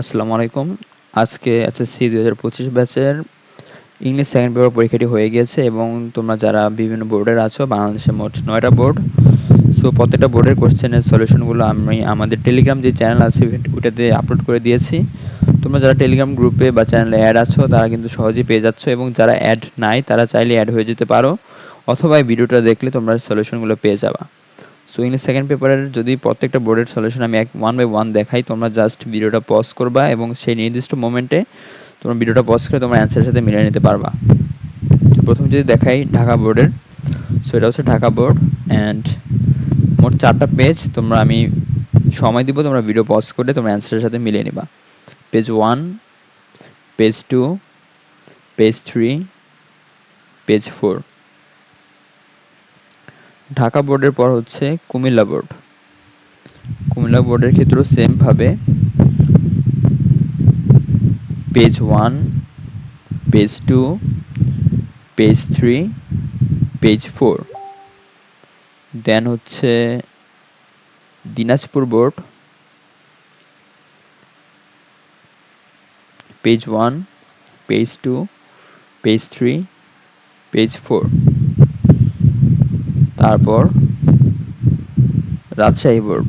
আসসালামু আলাইকুম। আজকে এসএসসি দুই হাজার পঁচিশ ব্যাচের ইংলিশ সেকেন্ড পেপার পরীক্ষাটি হয়ে গিয়েছে এবং তোমরা যারা বিভিন্ন বোর্ডের আছো, বাংলাদেশে মোট নয়টা বোর্ড। সো প্রত্যেকটা বোর্ডের কোশ্চেনের সলিউশনগুলো আমি আমাদের টেলিগ্রাম যে চ্যানেল আছে, ওটাতে আপলোড করে দিয়েছি। তোমরা যারা টেলিগ্রাম গ্রুপে বা চ্যানেলে অ্যাড আছো, তারা কিন্তু সহজেই পেয়ে যাচ্ছ এবং যারা অ্যাড নাই, তারা চাইলে অ্যাড হয়ে যেতে পারো। অথবা এই ভিডিওটা দেখলে তোমরা সলিউশনগুলো পেয়ে যাবা। সো ইংলিশ সেকেন্ড পেপারের যদি প্রত্যেকটা বোর্ডের সলিউশন আমি এক ওয়ান বাই ওয়ান দেখাই, তোমরা জাস্ট ভিডিওটা পজ করবা এবং সেই নির্দিষ্ট মোমেন্টে তোমরা ভিডিওটা পজ করে তোমার অ্যান্সারের সাথে মিলিয়ে নিতে পারবা। প্রথম যদি দেখাই ঢাকা বোর্ডের সো এটা হচ্ছে ঢাকা বোর্ড অ্যান্ড মোট চারটা পেজ তোমরা আমি সময় দিব, তোমরা ভিডিও পজ করে তোমরা অ্যান্সারের সাথে মিলিয়ে নিবা। Page one page two page three page four Dhaka বোর্ডের পর হচ্ছে কুমিল্লা বোর্ড। কুমিল্লা বোর্ডের ক্ষেত্রেও সেমভাবে page one page two page three page four then হচ্ছে Dinajpur board page one page two page three page four তারপর Rajshahi board.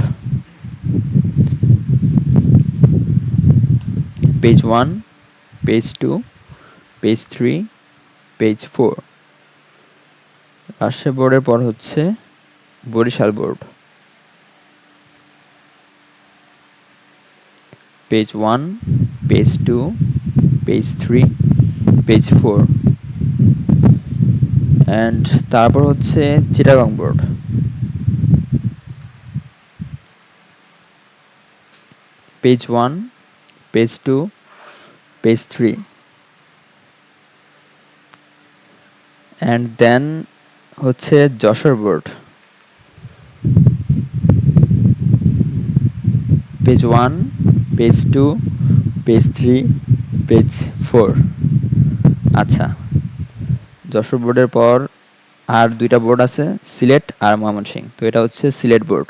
Page one page two page three page four Rajshahi বোর্ডের পর হচ্ছে Barisal board. Page one page two page three page four and তারপর হচ্ছে Chittagong board page one page two page three and then হচ্ছে Jessore board page one page two page three page four আচ্ছা। যশোর বোর্ডের পর আর দুইটা board আছে, সিলেট আর ময়মনসিং। তো এটা হচ্ছে Sylhet board.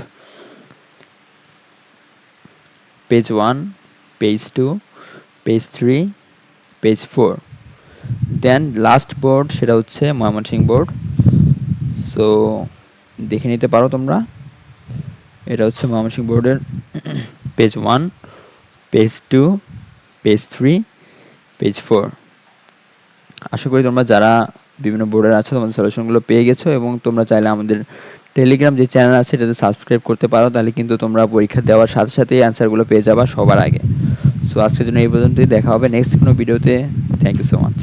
Page one page two page three page four then last board সেটা হচ্ছে ময়মনসিং বোর্ড। সো দেখে নিতে পারো তোমরা। এটা হচ্ছে ময়মনসিং বোর্ডের page one page two page three page four আশা করি তোমরা যারা বিভিন্ন বোর্ডের আছে, তোমাদের সলিউশনগুলো পেয়ে গেছো এবং তোমরা চাইলে আমাদের টেলিগ্রাম যে চ্যানেল আছে সেটাতে সাবস্ক্রাইব করতে পারো, তাহলে কিন্তু তোমরা পরীক্ষা দেওয়ার সাথে সাথেই অ্যান্সারগুলো পেয়ে যাবা সবার আগে। সো আজকের জন্য এই পর্যন্তই, দেখা হবে নেক্সট কোনো ভিডিওতে থ্যাংক ইউ সো মাচ